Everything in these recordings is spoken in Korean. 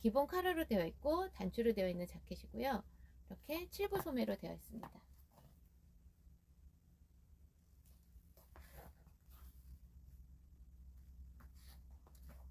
기본 카라로 되어 있고 단추로 되어 있는 자켓이고요. 이렇게 7부 소매로 되어 있습니다.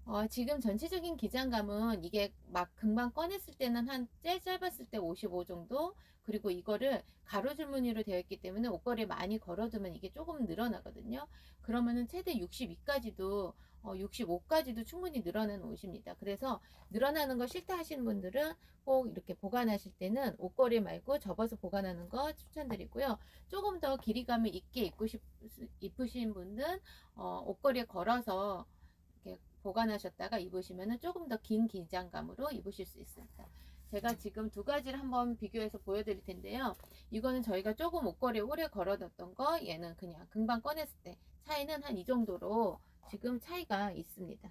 어, 지금 전체적인 기장감은 이게 막 금방 꺼냈을 때는 한 제일 짧았을 때 55 정도 그리고 이거를 가로줄 무늬로 되어 있기 때문에 옷걸이에 많이 걸어두면 이게 조금 늘어나거든요 그러면은 최대 62까지도 어, 65까지도 충분히 늘어나는 옷입니다 그래서 늘어나는 거 싫다 하시는 분들은 꼭 이렇게 보관하실 때는 옷걸이 말고 접어서 보관하는 거 추천드리고요 조금 더 길이감을 있게 입고 싶, 입으신 분은 어, 옷걸이에 걸어서 이렇게 보관하셨다가 입으시면 조금 더긴 기장감으로 입으실 수 있습니다. 제가 지금 두 가지를 한번 비교해서 보여드릴 텐데요. 이거는 저희가 조금 옷걸이에 오래 걸어뒀던 거, 얘는 그냥 금방 꺼냈을 때 차이는 한 이 정도로 지금 차이가 있습니다.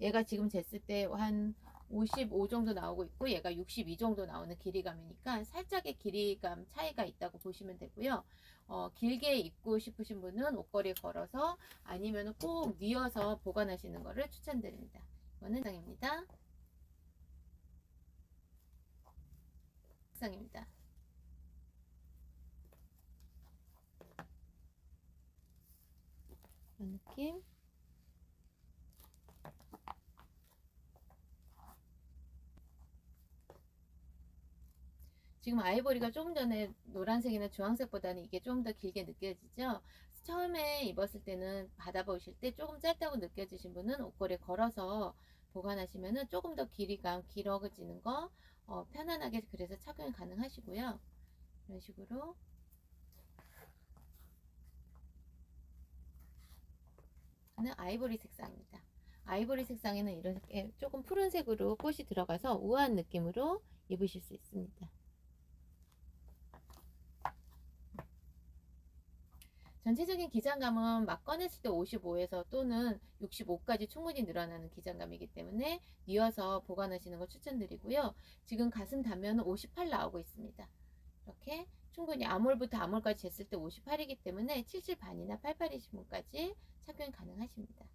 얘가 지금 쟀을 때 한 55 정도 나오고 있고 얘가 62 정도 나오는 길이감이니까 살짝의 길이감 차이가 있다고 보시면 되고요. 어, 길게 입고 싶으신 분은 옷걸이에 걸어서 아니면 꼭 뉘어서 보관하시는 것을 추천드립니다. 이거는 상입니다. 상입니다. 이런 느낌. 지금 아이보리가 조금 전에 노란색이나 주황색보다는 이게 좀더 길게 느껴지죠? 처음에 입었을 때는 받아보실 때 조금 짧다고 느껴지신 분은 옷걸이에 걸어서 보관하시면은 조금 더 길이감 길어지는 거 어, 편안하게 그래서 착용 가능하시고요. 이런 식으로 는 아이보리 색상입니다. 아이보리 색상에는 이렇게 조금 푸른색으로 꽃이 들어가서 우아한 느낌으로 입으실 수 있습니다. 전체적인 기장감은 막 꺼냈을 때 55에서 또는 65까지 충분히 늘어나는 기장감이기 때문에 뉘어서 보관하시는 걸 추천드리고요. 지금 가슴 단면은 58 나오고 있습니다. 이렇게 충분히 암홀부터 암홀까지 쟀을 때 58이기 때문에 70 반이나 88이신 분까지 착용 가능하십니다.